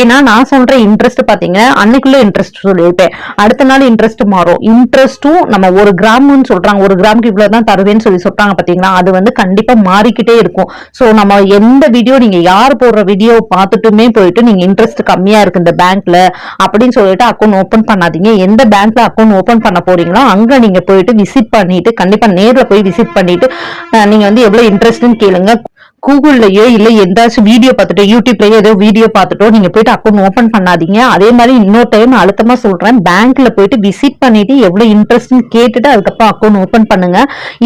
S1: ஏன்னா நான் சொல்கிற இன்ட்ரெஸ்ட் பார்த்தீங்கன்னா அன்னைக்குள்ளே இன்ட்ரெஸ்ட் சொல்லியிருப்பேன். அடுத்த நாள் இன்ட்ரெஸ்ட் மாறும். இன்ட்ரெஸ்ட்டும் நம்ம ஒரு கிராம்னு சொல்கிறாங்க ஒரு கிராமுக்கு இவ்வளவுதான் தருவேன்னு சொல்லி சொல்கிறாங்க பார்த்தீங்களா அது வந்து கண்டிப்பாக மாறிக்கிட்டே இருக்கும். ஸோ நம்ம எந்த வீடியோ நீங்கள் யார் போடுற வீடியோ பார்த்துட்டுமே போயிட்டு நீங்கள் இன்ட்ரெஸ்ட் கம்மியா இருக்கு இந்த பேங்க்ல அப்படின்னு சொல்லிட்டு அக்கௌண்ட் ஓபன் பண்ணாதீங்க. எந்த பேங்க்ல அக்கௌண்ட் ஓப்பன் பண்ண போறீங்களோ அங்க நீங்க போயிட்டு விசிட் பண்ணிட்டு கண்டிப்பா நேர்ல போய் விசிட் பண்ணிட்டு நீங்கள் நீங்க வந்து எவ்வளவு இன்ட்ரெஸ்ட்னு கேளுங்க. கூகுள்லயோ இல்ல எந்தாச்சும் வீடியோ பார்த்துட்டோ யூடியூப்லயோ ஏதோ வீடியோ பார்த்துட்டோ நீங்க போயிட்டு அக்கௌண்ட் ஓபன் பண்ணாதீங்க. அதே மாதிரி இன்னொரு டைம் அழுத்தமா சொல்றேன். பேங்க்ல போயிட்டு விசிட் பண்ணிட்டு எவ்வளவு இன்ட்ரெஸ்ட் கேட்டுட்டு அதுக்கப்புறம் அக்கௌண்ட் ஓபன் பண்ணுங்க.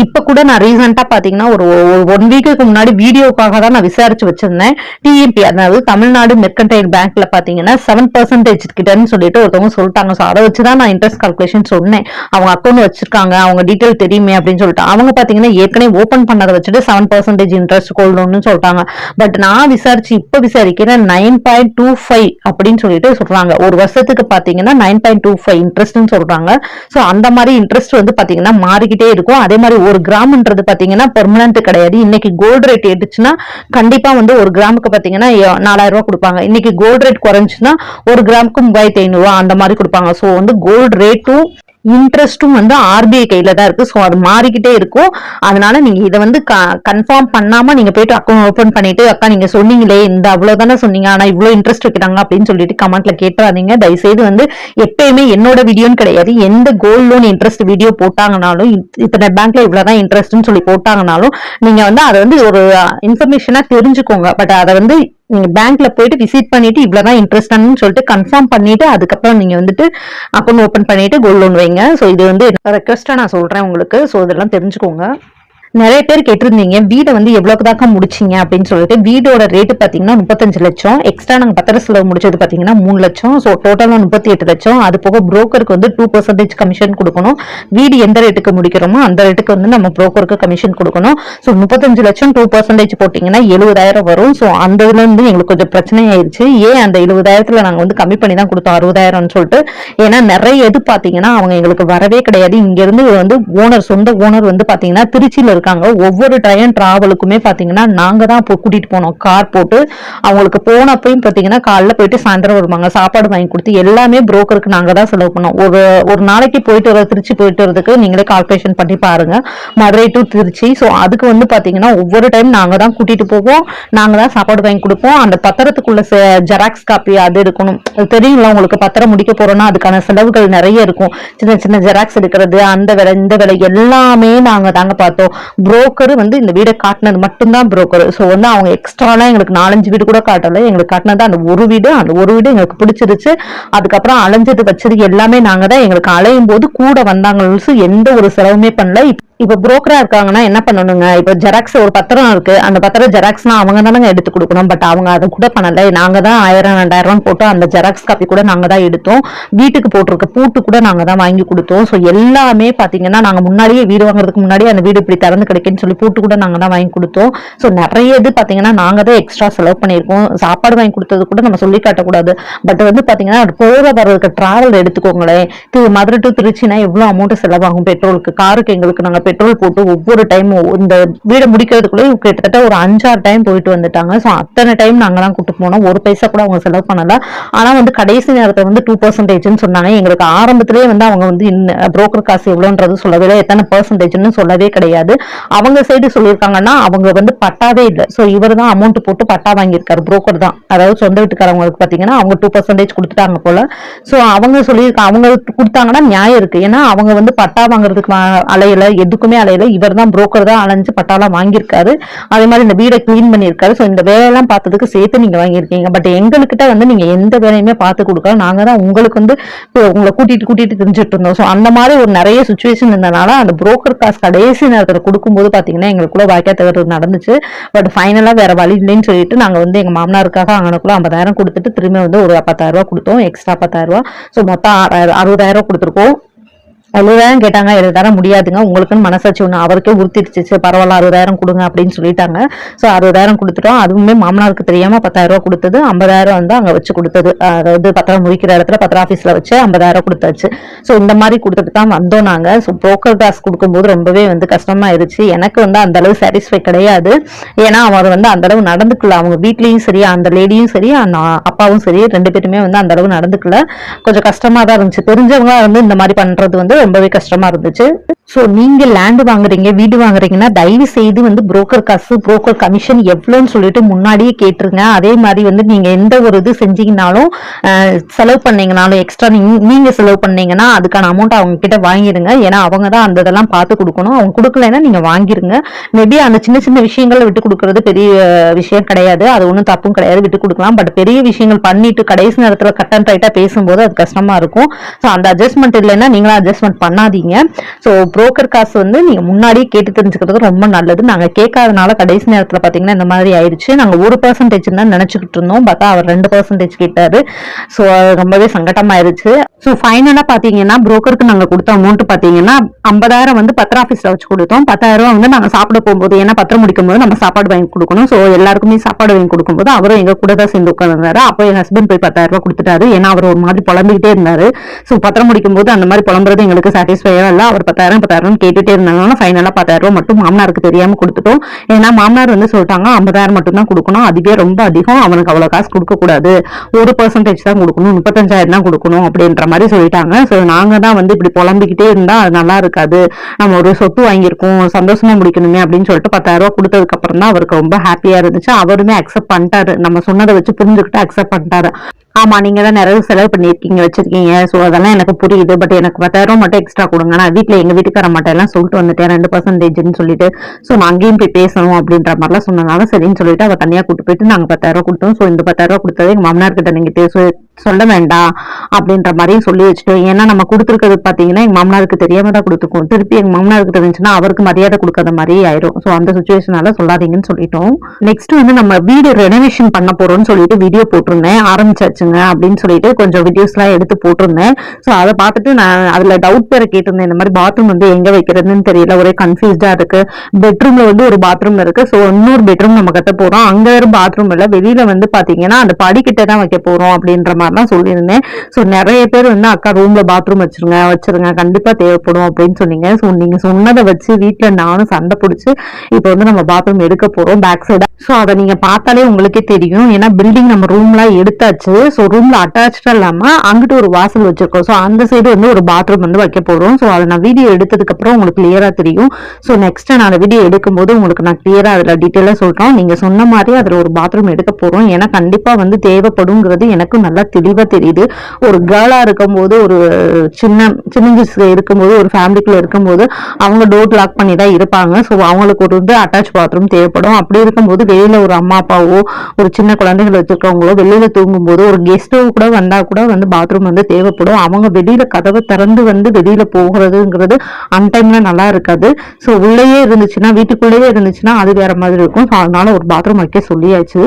S1: இப்ப கூட நான் ரீசெண்டா பாத்தீங்கன்னா ஒரு ஒன் வீக்குக்கு முன்னாடி வீடியோக்காக தான் நான் விசாரிச்சு வச்சிருந்தேன். டிஎம்பி அதாவது தமிழ்நாடு மெர்கன்டைல் பேங்க்ல பாத்தீங்கன்னா செவன் பர்சன்டேஜ் கிட்டன்னு சொல்லிட்டு ஒருத்தவங்க சொல்லிட்டாங்க. ஸோ அதை வச்சுதான் நான் இன்ட்ரெஸ்ட் கால்குலேஷன் சொன்னேன். அவங்க அக்கௌண்ட் வச்சிருக்காங்க அவங்க டீட்டெயில் தெரியுமே அப்படின்னு சொல்லிட்டு. அவங்க பாத்தீங்கன்னா ஏற்கனவே ஓபன் பண்ணதை வச்சுட்டு செவன் பர்சன்டேஜ் இன்ட்ரெஸ்ட் கொள்ளணும்னு சொல்லிட்டாங்க. பட் நான் விசாரிச்சு இப்ப விசாரிக்கிறேன் நைன் பாயிண்ட் டூ ஃபைவ் அப்படின்னு சொல்லிட்டு சொல்றாங்க. ஒரு வருஷத்துக்கு பாத்தீங்கன்னா நைன் பாயிண்ட் டூ ஃபைவ் இன்ட்ரெஸ்ட்னு சொல்றாங்க. ஸோ அந்த மாதிரி இன்ட்ரெஸ்ட் வந்து பாத்தீங்கன்னா மாறிக்கிட்டே இருக்கும். அதே மாதிரி ஒரு கிராம்ன்றது பாத்தீங்கன்னா பெர்மனன்ட் கிடையாது. இன்னைக்கு கோல்டு ரேட் ஏட்டுச்சுன்னா கண்டிப்பா வந்து ஒரு கிராமுக்கு பாத்தீங்கன்னா நாலாயிரம் ரூபாய் கொடுப்பாங்க. இன்னைக்கு கோல்டு ரேட் குறைஞ்சுன்னா ஒரு கிராமுக்கு மூவாயிரத்தி ஐநூறுரூவா அந்த மாதிரி கொடுப்பாங்க. ஸோ வந்து கோல்டு ரேட்டும் இன்ட்ரெஸ்ட்டும் வந்து ஆர்பிஐ கையில தான் இருக்கு. ஸோ அது மாறிக்கிட்டே இருக்கும். அதனால நீங்க இதை வந்து கன்ஃபார்ம் பண்ணாம நீங்க போயிட்டு அக்கௌண்ட் ஓப்பன் பண்ணிட்டு அக்கா நீங்க சொன்னீங்களே இந்த அவ்வளவுதானே சொன்னீங்க. ஆனா இவ்வளவு இன்ட்ரெஸ்ட் வைக்கிறாங்க அப்படின்னு சொல்லிட்டு கமெண்ட்ல கேட்டுறாதீங்க. தயவுசெய்து வந்து எப்பயுமே என்னோட வீடியோன்னு கிடையாது. எந்த கோல்ட் லோன் இன்ட்ரெஸ்ட் வீடியோ போட்டாங்கனாலும் இத்தனை பேங்க்ல இவ்வளவுதான் இன்ட்ரெஸ்ட்னு சொல்லி போட்டாங்கனாலும் நீங்க வந்து அதை வந்து ஒரு இன்ஃபர்மேஷனா தெரிஞ்சுக்கோங்க. பட் அதை வந்து நீங்க பேங்க்ல போயிட்டு விசிட் பண்ணிட்டு இவ்வளவுதான் இன்ட்ரெஸ்ட்னு சொல்லிட்டு கன்ஃபார்ம் பண்ணிட்டு அதுக்கப்புறம் நீங்க வந்துட்டு அக்கௌண்ட் ஓபன் பண்ணிட்டு கோல்ட் லோன் வைங்க. ஸோ இது வந்து ரெக்வஸ்ட்டாக நான் சொல்றேன் உங்களுக்கு. ஸோ இதெல்லாம் தெரிஞ்சுக்கோங்க. நிறைய பேர் கேட்டிருந்தீங்க வீடை வந்து எவ்வளவு தாக்கா முடிச்சீங்க அப்படின்னு சொல்லிட்டு வீடோட ரேட்டு பார்த்தீங்கன்னா முப்பத்தஞ்சு லட்சம். எக்ஸ்ட்ரா நாங்கள் பத்திர செலவு முடிச்சது பார்த்தீங்கன்னா மூணு லட்சம். ஸோ டோட்டலாக முப்பத்தி எட்டு லட்சம். அது போக புரோக்கருக்கு வந்து டூ பர்சன்டேஜ் கமிஷன் கொடுக்கணும். வீடு எந்த ரேட்டுக்கு முடிக்கிறோமோ அந்த ரேட்டுக்கு வந்து நம்ம புரோக்கருக்கு கமிஷன் கொடுக்கணும். ஸோ முப்பத்தஞ்சு லட்சம் டூ பர்சன்டேஜ் போட்டிங்கன்னா எழுபதாயிரம் வரும். ஸோ அந்த இதுல எங்களுக்கு கொஞ்சம் பிரச்சனை ஆயிருச்சு ஏன் அந்த எழுபதாயிரத்தில் நாங்கள் வந்து கம்மி பண்ணி தான் கொடுத்தோம் அறுபதாயிரம்னு சொல்லிட்டு? ஏன்னா நிறைய இது பார்த்தீங்கன்னா அவங்க எங்களுக்கு வரவே கிடையாது. இங்கேருந்து வந்து ஓனர் சொந்த ஓனர் வந்து பார்த்தீங்கன்னா திருச்சியில் இருக்காங்க. ஒவ்வொரு ட்ரையன் டிராவலுக்குமே பார்த்தீங்கன்னா நாங்கள் தான் கூட்டிகிட்டு போனோம். கார் போட்டு அவங்களுக்கு போனப்பையும் பார்த்தீங்கன்னா காலைல போயிட்டு சாயந்தரம் வருவாங்க. சாப்பாடு வாங்கி கொடுத்து எல்லாமே புரோக்கருக்கு நாங்கள் தான் செலவு பண்ணோம். ஒரு ஒரு நாளைக்கு போயிட்டு வர திருச்சி போயிட்டு வரதுக்கு நீங்களே கால்குலேஷன் பண்ணி பாருங்க. மதுரை டு திருச்சி. ஸோ அதுக்கு வந்து பார்த்தீங்கன்னா ஒவ்வொரு டைம் நாங்கள் தான் கூட்டிகிட்டு போவோம். நாங்கள் தான் சாப்பாடு வாங்கி கொடுப்போம். அந்த பத்திரத்துக்குள்ள ஜெராக்ஸ் காப்பி அது எடுக்கணும். தெரியுங்களா உங்களுக்கு பத்திரம் முடிக்க போறோம்னா அதுக்கான செலவுகள் நிறைய இருக்கும். சின்ன சின்ன ஜெராக்ஸ் எடுக்கிறது அந்த வேலை இந்த வேலை எல்லாமே நாங்கள் தாங்க பார்த்தோம். புரோக்கர் வந்து இந்த வீடை காட்டினது மட்டும்தான் புரோக்கர் ஸோ வந்து அவங்க எக்ஸ்ட்ராலாம் எங்களுக்கு நாலஞ்சு வீடு கூட காட்டலை. எங்களுக்கு காட்டினது அந்த ஒரு வீடு. அந்த ஒரு வீடு எங்களுக்கு பிடிச்சிருச்சு. அதுக்கப்புறம் அலைஞ்சது வச்சது எல்லாமே நாங்கள் தான் எங்களுக்கு அலையும் போது கூட வந்தாங்க எந்த ஒரு செலவுமே பண்ணல. இப்ப- புரோக்கரா இருக்காங்கன்னா என்ன பண்ணணுங்க? இப்ப ஜெராக்ஸ் ஒரு பத்திரம் இருக்கு. அந்த பத்திரம் ஜெராக்ஸ்னா அவங்க தானங்க எடுத்து கொடுக்கணும். பட் அவங்க அதை கூட பண்ணல. நாங்க தான் ஆயிரம் ரெண்டாயிரம் போட்டு அந்த ஜெராக்ஸ் காப்பி கூட நாங்க தான் எடுத்தோம். வீட்டுக்கு போட்டிருக்க பூட்டு கூட நாங்க தான் வாங்கி கொடுத்தோம். ஸோ எல்லாமே பாத்தீங்கன்னா நாங்க முன்னாடியே வீடு வாங்குறதுக்கு முன்னாடி அந்த வீடு இப்படி திறந்து கிடைக்குன்னு சொல்லி பூட்டு கூட நாங்க தான் வாங்கி கொடுத்தோம். ஸோ நிறைய இது பாத்தீங்கன்னா நாங்க தான் எக்ஸ்ட்ரா செலவு பண்ணியிருக்கோம். சாப்பாடு வாங்கி கொடுத்தது கூட நம்ம சொல்லி காட்டக்கூடாது. பட் வந்து பாத்தீங்கன்னா அது போற வர்றதுக்கு டிராவல் எடுத்துக்கோங்களேன். திரு மதுரை டு திருச்சினா எவ்வளவு அமௌண்ட் செலவாகும்? பெட்ரோலுக்கு காருக்கு எங்களுக்கு நாங்க பெட்ரோல் போட்டு ஒவ்வொரு டைமும் இந்த வீடை முடிக்கிறதுக்குள்ளே கிட்டத்தட்ட ஒரு அஞ்சாறு டைம் போயிட்டு வந்துட்டாங்க. ஸோ அத்தனை டைம் நாங்கள்லாம் கூட்டு போனோம். ஒரு பைசா கூட அவங்க செலவு பண்ணல. ஆனால் வந்து கடைசி நேரத்தில் வந்து டூ பர்சன்டேஜ்னு சொன்னாங்க. எங்களுக்கு ஆரம்பத்திலேயே வந்து அவங்க வந்து புரோக்கர் காசு எவ்வளோன்றது சொல்லவே இல்லை. எத்தனை பர்சன்டேஜ்னு சொல்லவே கிடையாது. அவங்க சைடு சொல்லியிருக்காங்கன்னா அவங்க வந்து பட்டாவே இல்லை. ஸோ இவர் தான் அமௌண்ட் போட்டு பட்டா வாங்கியிருக்காரு. புரோக்கர் தான். அதாவது சொந்த வீட்டுக்காரவங்களுக்கு பார்த்தீங்கன்னா அவங்க டூ பர்சன்டேஜ் கொடுத்துட்டாங்க போல. ஸோ அவங்க சொல்லியிருக்காங்க அவங்க கொடுத்தாங்கன்னா நியாயம் இருக்கு. ஏன்னா அவங்க வந்து பட்டா வாங்குறதுக்கு அலையில எது ஒன்றுக்குமே அலையில. இவர் தான் புரோக்கர் தான் அலைஞ்சு பட்டாலாம் வாங்கியிருக்காரு. அதே மாதிரி இந்த வீடை க்ளீன் பண்ணியிருக்காரு. ஸோ இந்த வேலையெல்லாம் பார்த்ததுக்கு சேர்த்து நீங்க வாங்கியிருக்கீங்க. பட் எங்ககிட்ட வந்து நீங்க எந்த வேலையுமே பார்த்து கொடுக்கல. நாங்க தான் உங்களுக்கு வந்து இப்போ உங்களை கூட்டிட்டு கூட்டிட்டு தெரிஞ்சுட்டு இருந்தோம். ஸோ அந்த மாதிரி ஒரு நிறைய சுச்சுவேஷன் இருந்தனால அந்த புரோக்கர் காசு கடைசி நேரத்தில் கொடுக்கும்போது பார்த்தீங்கன்னா எங்களுக்குள்ள வாய்க்கா தகவல் நடந்துச்சு. பட் ஃபைனலாக வேற வழி இல்லைன்னு சொல்லிட்டு நாங்கள் வந்து எங்கள் மாமனாருக்காக அங்கனுக்குள்ள ஐம்பதாயிரம் கொடுத்துட்டு திரும்பி வந்து ஒரு பத்தாயிரம் ரூபா கொடுத்தோம். எக்ஸ்ட்ரா பத்தாயிரம் ரூபா. ஸோ மொத்தம் ஆறாயிரம் அறுபதாயிரம் ரூபா கொடுத்துருக்கோம். அறுபதாயிரம் கேட்டாங்க எழுபதாயிரம் முடியாதுங்க. உங்களுக்குன்னு மனசாட்சி ஒன்று அவருக்கே உறுத்திடுச்சு. சரி பரவாயில்ல அறுபதாயிரம் கொடுங்க அப்படின்னு சொல்லிட்டாங்க. ஸோ அறுபதாயிரம் கொடுத்துட்டோம். அதுவுமே மாமனாருக்கு தெரியாம பத்தாயிரம் ரூபா கொடுத்தது. ஐம்பதாயிரம் வந்து அங்கே வச்சு கொடுத்தது. அதாவது பத்திரம் முடிக்கிற இடத்துல பத்திரம் ஆஃபீஸில் வச்சு ஐம்பதாயிரம் கொடுத்தாச்சு. ஸோ இந்த மாதிரி கொடுத்துட்டு தான் வந்தோம் நாங்கள் ஸோ புரோக்கர் காசு கொடுக்கும்போது ரொம்பவே வந்து கஷ்டமாயிருச்சு. எனக்கு வந்து அந்த அளவு சாட்டிஸ்ஃபை கிடையாது. ஏன்னா அவர் வந்து அந்த அளவு நடந்துக்கல. அவங்க வீட்லேயும் சரி அந்த லேடியும் சரி அந்த அப்பாவும் சரி ரெண்டு பேருமே வந்து அந்த அளவு நடந்துக்கல. கொஞ்சம் கஷ்டமாக தான் இருந்துச்சு. தெரிஞ்சவங்க வந்து இந்த மாதிரி பண்ணுறது வந்து ரொம்பவே கஷ்டமா இருந்துச்சு. ஸோ நீங்க லேண்ட் வாங்குறீங்க வீடு வாங்குறீங்கன்னா தயவு செய்து வந்து புரோக்கர் காசு புரோக்கர் கமிஷன் எவ்வளோன்னு சொல்லிட்டு முன்னாடியே கேட்டுருங்க. அதே மாதிரி வந்து நீங்க எந்த ஒரு இது செஞ்சீங்கனாலும் செலவு பண்ணீங்கனாலும் எக்ஸ்ட்ரா நீங்க செலவு பண்ணீங்கன்னா அதுக்கான அமௌண்ட் அவங்க கிட்ட வாங்கிடுங்க. ஏன்னா அவங்க தான் அந்த இதெல்லாம் பார்த்து கொடுக்கணும். அவங்க கொடுக்கலைன்னா நீங்க வாங்கிருங்க. மேபி அந்த சின்ன சின்ன விஷயங்களை விட்டு கொடுக்கறது பெரிய விஷயம் கிடையாது. அது ஒன்றும் தப்பும் கிடையாது. விட்டு கொடுக்கலாம். பட் பெரிய விஷயங்கள் பண்ணிட்டு கடைசி நேரத்தில் கட் அண்ட் ரைட்டாக பேசும்போது அது கஷ்டமா இருக்கும். ஸோ அந்த அட்ஜஸ்ட்மெண்ட் இல்லைன்னா நீங்களும் அட்ஜஸ்ட்மெண்ட் பண்ணாதீங்க. ஸோ புரோக்கர் காசு வந்து நீங்க முன்னாடியே கேட்டு தெரிஞ்சுக்கிறதுக்கு ரொம்ப நல்லது. நாங்க கேட்காதனால கடைசி நேரத்தில் பார்த்தீங்கன்னா இந்த மாதிரி ஆயிடுச்சு. நாங்க ஒரு பர்சன்டேஜ் தான் நினைச்சுக்கிட்டு இருந்தோம். பார்த்தா அவர் ரெண்டு பர்சன்டேஜ் கேட்டாரு. ஸோ ரொம்பவே சங்கடமாயிருச்சு. ஸோ ஃபைனலாக பார்த்தீங்கன்னா புரோக்கருக்கு நாங்கள் கொடுத்த அமௌண்ட் பார்த்தீங்கன்னா ஐம்பதாயிரம் வந்து பத்திர ஆஃபீஸில் வச்சு கொடுத்தோம். பத்தாயிரம் ரூபாய் வந்து நாங்கள் சாப்பிட போகும்போது ஏன்னா பத்திரம் முடிக்கும் போது நம்ம சாப்பாடு வாங்கி கொடுக்கணும். ஸோ எல்லாருக்குமே சாப்பாடு வாங்கி கொடுக்கும்போது அவரும் எங்க கூட தான் சேர்ந்து உட்காந்துருந்தாரு அப்போ என் ஹஸ்பண்ட் போய் பத்தாயிரம் ரூபாய் கொடுத்துட்டாரு. ஏன்னா அவர் ஒரு மாதிரி புலம்பிக்கிட்டே இருந்தாரு. ஸோ பத்திரம் முடிக்கும் போது அந்த மாதிரி புலம்புறது எங்களுக்கு சாட்டிஸ்ஃபையாக இல்லை. அவர் பத்தாயிரம் பத்தாயிரம் கேட்டுட்டே இருந்தாங்க. ஃபைனலாக பத்தாயிரம் ரூபாய் மட்டும் மாமனாருக்கு தெரியாமல் கொடுத்துட்டோம். ஏன்னா மாமனார் வந்து சொல்லிட்டாங்க ஐம்பதாயிரம் மட்டும் தான் கொடுக்கணும். அதுவே ரொம்ப அதிகம். அவனுக்கு அவ்வளோ காசு கொடுக்கக்கூடாது. ஒரு பர்சன்டேஜ் தான் கொடுக்கணும். முப்பத்தஞ்சாயிரம் தான் கொடுக்கணும் அப்படின்ற மாதிரி சொல்லிட்டாங்க. ஸோ நாங்கள் தான் வந்து இப்படி புலம்பிக்கிட்டே இருந்தால் அது நல்லா இருக்காது. நம்ம ஒரு சொத்து வாங்கியிருக்கோம். சந்தோஷமா முடிக்கணுமே அப்படின்னு சொல்லிட்டு பத்தாயிரம் ரூபாய் கொடுத்ததுக்கு அப்புறம் தான் அவருக்கு ரொம்ப ஹாப்பியாக இருந்துச்சு. அவருமே அக்செப்ட் பண்ணிட்டாரு. நம்ம சொன்னதை வச்சு புரிஞ்சுக்கிட்டு அக்செப்ட் பண்ணிட்டாரு. ஆமா நீங்க தான் நிறைய செலவு பண்ணிருக்கீங்க வச்சிருக்கீங்க. ஸோ அதெல்லாம் எனக்கு புரியுது. பட் எனக்கு பத்தாயிரம் மட்டும் எக்ஸ்ட்ரா கொடுங்க. நான் வீட்டில் எங்க வீட்டுக்கார மட்டும் எல்லாம் சொல்லிட்டு வந்துட்டேன். ரெண்டு பர்சன்டேஜ்னு சொல்லிட்டு. ஸோ நான் அங்கேயும் போய் பேசணும் அப்படின்ற மாதிரிலாம் சொன்னனால சரின்னு சொல்லிட்டு அவ தனியா கூட்டு போயிட்டு நாங்க பத்தாயிரம் ரூபாய் கொடுத்தோம். ஸோ இந்த பத்தாயிரம் ரூபாய் கொடுத்தது எங்க மாமனார் கிட்ட நீங்க பேச சொல்ல வேண்டாம் அப்படின்ற மாதிரியும் சொல்லி வச்சுட்டோம் ஏன்னா நம்ம கொடுத்துருக்கிறது பாத்தீங்கன்னா எங்க மாமனாருக்கு தெரியாம தான் கொடுத்துருக்கோம். திருப்பி எங்க மாமனாருக்கு தெரிஞ்சுன்னா அவருக்கு மரியாதை கொடுக்காத மாதிரி ஆயிரும். ஸோ அந்த சுச்சுவேஷனால சொல்லாதீங்கன்னு சொல்லிட்டோம். நெக்ஸ்ட் வந்து நம்ம வீடு ரெனோவேஷன் பண்ண போறோம்னு சொல்லிட்டு வீடியோ போட்டிருந்தேன். ஆரம்பிச்சாச்சுங்க அப்படின்னு சொல்லிட்டு கொஞ்சம் வீடியோஸ்லாம் எடுத்து போட்டிருந்தேன். ஸோ அதை பார்த்துட்டு நான் அதில் டவுட் வேற கேட்டிருந்தேன். இந்த மாதிரி பாத்ரூம் வந்து எங்கே வைக்கிறதுன்னு தெரியல. ஒரே கன்ஃபியூஸ்டாக இருக்கு. பெட்ரூம்ல வந்து ஒரு பாத்ரூம் இருக்கு. ஸோ இன்னொரு பெட்ரூம் நம்ம கட்ட போகிறோம் அங்கே ஒரு பாத்ரூம் இல்லை. வெளியில வந்து பார்த்தீங்கன்னா அந்த படிக்கிட்ட தான் வைக்க போறோம் அப்படின்ற மாதிரி மாதிரிலாம் சொல்லியிருந்தேன். ஸோ நிறைய பேர் வந்து அக்கா ரூமில் பாத்ரூம் வச்சிருங்க வச்சிருங்க கண்டிப்பா தேவைப்படும் அப்படின்னு சொன்னீங்க. ஸோ நீங்க சொன்னதை வச்சு வீட்டில் நானும் சண்டை பிடிச்சி இப்போ வந்து நம்ம பாத்ரூம் எடுக்க போறோம் பேக் சைடாக ஸோ அதை நீங்க பார்த்தாலே உங்களுக்கே தெரியும். ஏன்னா பில்டிங் நம்ம ரூம்லாம் எடுத்தாச்சு. ஸோ ரூம்ல அட்டாச்சாக இல்லாமல் அங்கிட்டு ஒரு வாசல் வச்சிருக்கோம். ஸோ அந்த சைடு வந்து ஒரு பாத்ரூம் வந்து வைக்க போகிறோம் ஸோ அதை நான் வீடியோ எடுத்ததுக்கப்புறம் உங்களுக்கு கிளியராக தெரியும். ஸோ நெக்ஸ்ட் நான் அந்த வீடியோ எடுக்கும்போது உங்களுக்கு நான் கிளியராக அதில் டீட்டெயிலாக சொல்கிறோம் நீங்கள் சொன்ன மாதிரி அதில் ஒரு பாத்ரூம் எடுக்க போகிறோம் ஏன்னா கண்டிப்பாக வந்து தேவைப்படுங்கிறது எனக்கு நல்லா தெளிவாக தெரியுது. ஒரு கேர்ளாக இருக்கும்போது ஒரு சின்ன சின்னஞ்சிஸ் இருக்கும்போது ஒரு ஃபேமிலிக்குள்ளே இருக்கும்போது அவங்க டோர் லாக் பண்ணி தான் இருப்பாங்க. ஸோ அவங்களுக்கு ஒரு வந்து அட்டாச் பாத்ரூம் தேவைப்படும். அப்படி இருக்கும்போது வெளியில் ஒரு அம்மா அப்பாவோ ஒரு சின்ன குழந்தைகள் வச்சுருக்கவங்களோ வெளியில் தூங்கும்போது ஒரு கெஸ்டோ கூட வந்தால் கூட வந்து பாத்ரூம் வந்து தேவைப்படும். அவங்க வெளியில் கதவை திறந்து வந்து வெளியில் போகிறதுங்கிறது அன்டைம்ல நல்லா இருக்காது. ஸோ உள்ளேயே இருந்துச்சுன்னா வீட்டுக்குள்ளேயே இருந்துச்சுன்னா அது வேற மாதிரி இருக்கும். ஸோ அதனால ஒரு பாத்ரூம் வைக்க சொல்லியாச்சு.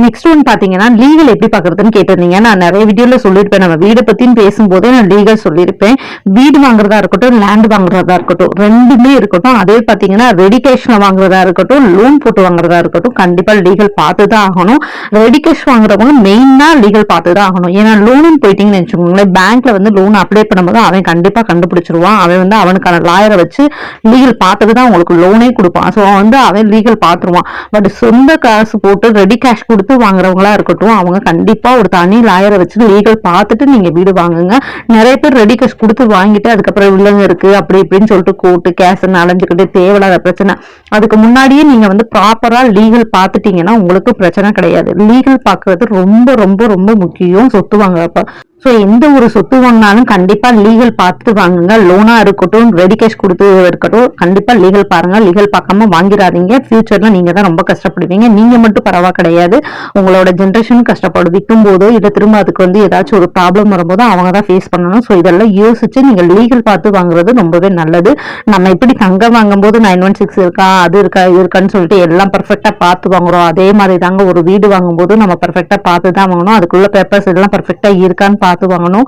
S1: நெக்ஸ்ட் ஒன் பாத்தீங்கன்னா லீகல் எப்படி பாக்குறதுன்னு கேட்டிருந்தீங்க. நான் நிறைய வீடியோல சொல்லியிருப்பேன். நம்ம வீடு பத்தின்னு பேசும்போதே நான் லீகல் சொல்லியிருப்பேன். வீடு வாங்குறதா இருக்கட்டும் லேண்ட் வாங்குறதா இருக்கட்டும் ரெண்டுமே இருக்கட்டும். அதே பாத்தீங்கன்னா ரெடி வாங்குறதா இருக்கட்டும் லோன் போட்டு வாங்குறதா இருக்கட்டும் கண்டிப்பா லீகல் பார்த்து தான் ஆகணும். ரெடி கேஷ் வாங்குறவங்க மெயினா லீகல் பார்த்து தான் ஆகணும். ஏன்னா லோனுன்னு போயிட்டீங்கன்னு வச்சுக்கோங்களேன் பேங்க்ல வந்து லோன் அப்ளை பண்ணும்போது அவன் கண்டிப்பா கண்டுபிடிச்சிருவான். அவன் வந்து அவனுக்கான லாயரை வச்சு லீகல் பார்த்துட்டு தான் உங்களுக்கு லோனே கொடுப்பான். ஸோ வந்து அவன் லீகல் பார்த்துருவான். பட் சொந்த காசு போட்டு ரெடி கேஷ் கொடுத்து வாங்குறவங்களா இருக்கட்டும் அவங்க கண்டிப்பா ஒரு தனி லாயரை வச்சு லீகல் பார்த்துட்டு நீங்க வீடு வாங்குங்க. நிறைய பேர் ரெடி கேஷ் கொடுத்து வாங்கிட்டு அதுக்கப்புறம் இல்லைங்க இருக்கு அப்படி இப்படின்னு சொல்லிட்டு கோர்ட்டு கேஸ் அலைஞ்சுக்கிட்டு தேவையில்லாத பிரச்சனை. அதுக்கு முன்னாடியே நீங்க வந்து ப்ராப்பரா லீகல் பார்த்துட்டீங்கன்னா உங்களுக்கு பிரச்சனை கிடையாது. லீகல் பாக்குறது ரொம்ப ரொம்ப ரொம்ப முக்கியம். சொத்து வாங்குறப்ப. ஸோ எந்த ஒரு சொத்து வாங்கினாலும் கண்டிப்பாக லீகல் பார்த்து வாங்குங்க. லோனாக இருக்கட்டும் ரெடி கேஷ் கொடுத்து இருக்கட்டும் கண்டிப்பாக லீகல் பாருங்கள் லீகல் பார்க்காம வாங்கிடாதீங்க. ஃபியூச்சரில் நீங்கள் தான் ரொம்ப கஷ்டப்படுவீங்க. நீங்கள் மட்டும் பரவாயில்ல கிடையாது. உங்களோட ஜென்ரேஷன் கஷ்டப்படும் விற்கும் போதோ இல்லை திரும்ப அதுக்கு வந்து ஏதாச்சும் ஒரு ப்ராப்ளம் வரும்போதோ அவங்க தான் ஃபேஸ் பண்ணணும். ஸோ இதெல்லாம் யோசிச்சு நீங்கள் லீகல் பார்த்து வாங்குறது ரொம்பவே நல்லது. நம்ம இப்படி தங்கம் வாங்கும்போது நைன் ஒன் சிக்ஸ் இருக்கா அது இருக்கா இது இருக்கான்னு சொல்லிட்டு எல்லாம் பர்ஃபெக்டாக பார்த்து வாங்குறோம். அதே மாதிரி தாங்க ஒரு வீடு வாங்கும்போது நம்ம பர்ஃபெக்டாக பார்த்து தான் வாங்கணும். அதுக்குள்ள பேப்பர்ஸ் எல்லாம் பர்ஃபெக்டாக இருக்கான்னு பார்த்து வாங்கணும்.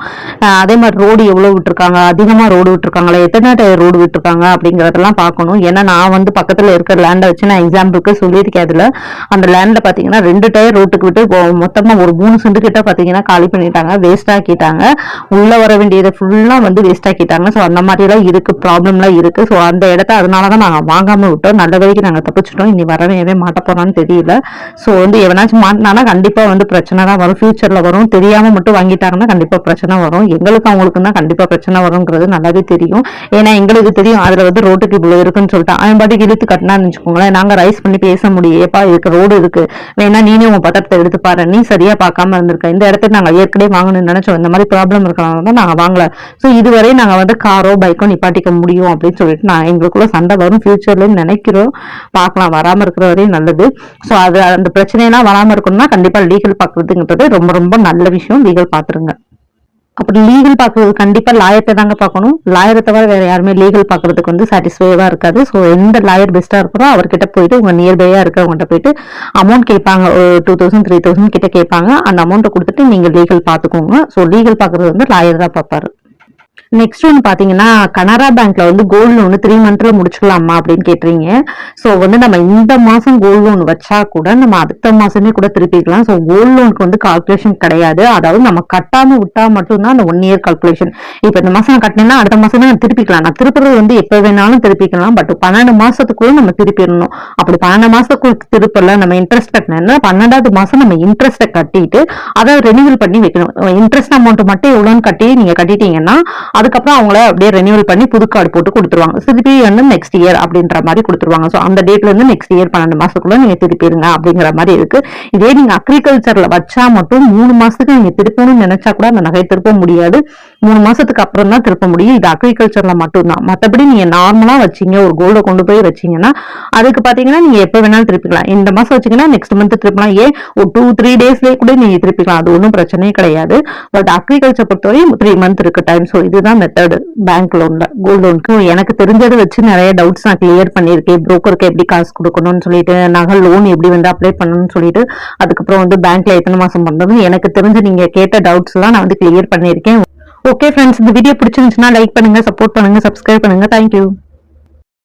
S1: அதே மாதிரி ரோடு எவ்வளோ விட்டுருக்காங்க? அதிகமாக ரோடு விட்டுருக்காங்களா? எத்தனை டயர் ரோடு விட்டுருக்காங்க? அப்படிங்கிறதெல்லாம் பார்க்கணும். ஏன்னா நான் வந்து பக்கத்தில் இருக்கிற லேண்டை வச்சு நான் எக்ஸாம்பிளுக்கு சொல்லியிருக்கேன் அதில். அந்த லேண்டில் பார்த்தீங்கன்னா ரெண்டு டயர் ரோட்டுக்கு விட்டு மொத்தமாக ஒரு மூணு சென்ட் கிட்ட பார்த்தீங்கன்னா காலி பண்ணிட்டாங்க. வேஸ்டாக்கிட்டாங்க உள்ளே வர வேண்டியதை ஃபுல்லாக வந்து வேஸ்ட் ஆக்கிட்டாங்க. ஸோ அந்த மாதிரிலாம் இருக்குது ப்ராப்ளம்லாம் இருக்குது ஸோ அந்த இடத்த அதனால தான் நாங்கள் வாங்காமல் விட்டோம். நல்ல வரைக்கும் நாங்கள் தப்பிச்சிட்டோம். இனி வரவே எவன் மாட்ட போகிறான்னு தெரியல. ஸோ வந்து எவனாச்சும் மாட்டினாலும் கண்டிப்பாக வந்து பிரச்சனை தான் வரும். ஃபியூச்சரில் வரும். தெரியாம மட்டும் வாங்கிட்டாங்கன்னா கண்டிப்பாக பிரச்சனை வரும். எங்களுக்கு அவங்களுக்கு தான் கண்டிப்பாக பிரச்சனை வருங்கிறது நல்லாவே தெரியும். ஏன்னா எங்களுக்கு தெரியும் அதில் வந்து ரோட்டுக்கு இவ்வளோ இருக்குன்னு சொல்லிட்டு. அவன் பாட்டுக்கு இழுத்து கட்டினான்னு வச்சுக்கோங்களேன் நாங்கள் ரைஸ் பண்ணி பேச முடியும். ஏப்பா இதுக்கு ரோடு இருக்கு. வேணா நீனே உங்கள் பத்திரத்தை எடுத்து பாரு. நீ சரியாக பார்க்காம இருந்திருக்க. இந்த இடத்துல நாங்கள் ஏற்கனவே வாங்கணும்னு நினச்சோம். இந்த மாதிரி ப்ராப்ளம் இருக்கிறனால தான் நாங்கள் வாங்கல. ஸோ இதுவரை நாங்கள் வந்து காரோ பைக்கோ நிப்பாட்டிக்க முடியும் அப்படின்னு சொல்லிட்டு நான் எங்களுக்குள்ள சண்டை வரும். ஃபியூச்சர்ல நினைக்கிறோம். பார்க்கலாம். வராமல் இருக்கிற வரையும் நல்லது. ஸோ அது அந்த பிரச்சனையெல்லாம் வராமல் இருக்கணும்னா கண்டிப்பாக லீகல் பார்க்கறதுங்கிறது ரொம்ப ரொம்ப நல்ல விஷயம். லீகல் பார்த்துருங்க. அப்படி லீகல் பார்க்கறது கண்டிப்பாக லாயர்கிட்ட தாங்க பார்க்கணும். லாயரை தவிர வேறு யாருமே லீகல் பார்க்கறதுக்கு வந்து சாட்டிஸ்ஃபைவாக இருக்காது. ஸோ எந்த லாயர் பெஸ்ட்டாக இருக்கிறோ அவர்கிட்ட போயிட்டு உங்கள் நியர்பையாக இருக்கிறவங்ககிட்ட போயிட்டு அமௌண்ட் கேட்பாங்க. ஒரு டூ தௌசண்ட் த்ரீ தௌசண்ட் கிட்ட கேட்பாங்க. அந்த அமௌண்ட்டை கொடுத்துட்டு நீங்கள் லீகல் பார்த்துக்கோங்க. ஸோ லீகல் பார்க்கறது வந்து லாயர் தான் பார்ப்பாரு. நெக்ஸ்ட் ஒன்று பார்த்தீங்கன்னா கனரா பேங்க்ல வந்து கோல்டு லோன் த்ரீ மந்த்ல முடிச்சுக்கலாமா அப்படின்னு கேட்டுறீங்க ஸோ வந்து நம்ம இந்த மாசம் கோல்டு லோன் வச்சா கூட நம்ம அடுத்த மாசமே கூட திருப்பிக்கலாம். ஸோ கோல்டு லோனுக்கு வந்து கால்குலேஷன் கிடையாது. அதாவது நம்ம கட்டாம விட்டா மட்டும்தான் அந்த ஒன் இயர் கால்குலேஷன் இப்போ இந்த மாசம் நான் கட்டினேன்னா அடுத்த மாசமே நான் திருப்பிக்கலாம். நான் திருப்புறது வந்து எப்போ வேணாலும் திருப்பிக்கலாம். பட் பன்னெண்டு மாசத்துக்குள்ள நம்ம திருப்பிடணும். அப்படி பன்னெண்டு மாசத்துக்குள்ள திருப்பல நம்ம இன்ட்ரெஸ்ட் கட்டினா பன்னெண்டாவது மாதம் நம்ம இன்ட்ரெஸ்ட்டை கட்டிட்டு அதை ரெனியூவல் பண்ணி வைக்கணும். இன்ட்ரெஸ்ட் அமௌண்ட் மட்டும் எவ்வளோன்னு கட்டி நீங்க கட்டிட்டீங்கன்னா அதுக்கப்புறம் அவங்கள அப்படியே ரெனியூவல் பண்ணி புது கார்டு போட்டு கொடுத்துருவாங்க. திருப்பி வந்து நெக்ஸ்ட் இயர் அப்படின்ற மாதிரி கொடுத்துருவாங்க. ஸோ அந்த டேட்ல இருந்து நெக்ஸ்ட் இயர் பன்னெண்டு மாசத்துக்குள்ள நீங்க திருப்பிடுங்க அப்படிங்கிற மாதிரி இருக்கு. இதே நீங்க அக்ரிகல்ச்சர்ல வச்சா மட்டும் மூணு மாசத்துக்கு நீங்க திருப்பணும்னு நினைச்சா கூட அந்த நகை திருப்ப முடியாது. மூணு மாசத்துக்கு அப்புறம் தான் திருப்ப முடியும். இது அக்ரிகல்ச்சர்ல மட்டும்தான். மற்றபடி நீங்க நார்மலா வச்சீங்க ஒரு கோல்டை கொண்டு போய் வச்சீங்கன்னா அதுக்கு பாத்தீங்கன்னா நீங்க எப்ப வேணாலும் திருப்பிக்கலாம். இந்த மாசம் வச்சீங்கன்னா நெக்ஸ்ட் மந்த் திருப்பலாம். ஏன்? ஒரு டூ த்ரீ டேஸ்லயே கூட நீங்க திருப்பிக்கலாம். அது ஒன்றும் பிரச்சனையே கிடையாது. பட் அக்ரிகல்ச்சர் பொறுத்தவரை த்ரீ மந்த் இருக்கு டைம் ஸோ இதுதான் மெத்தடு பேங்க் லோன்ல கோல்டு லோனுக்கு எனக்கு தெரிஞ்சதை வச்சு நிறைய டவுட்ஸ் நான் கிளியர் பண்ணியிருக்கேன். புரோக்கருக்கு எப்படி காசு கொடுக்கணும்னு சொல்லிட்டு நகை லோன் எப்படி வந்து அப்ளை பண்ணணும்னு சொல்லிட்டு அதுக்கப்புறம் வந்து பேங்க்ல எத்தனை மாசம் பண்ணதும் எனக்கு தெரிஞ்சு நீங்க கேட்ட டவுட்ஸ் எல்லாம் நான் வந்து கிளியர் பண்ணியிருக்கேன். ஓகே ஃப்ரெண்ட்ஸ் இந்த வீடியோ பிடிச்சிருந்துச்சுன்னா லைக் பண்ணுங்க சப்போர்ட் பண்ணுங்க சப்ஸ்கிரைப் பண்ணுங்க. Thank you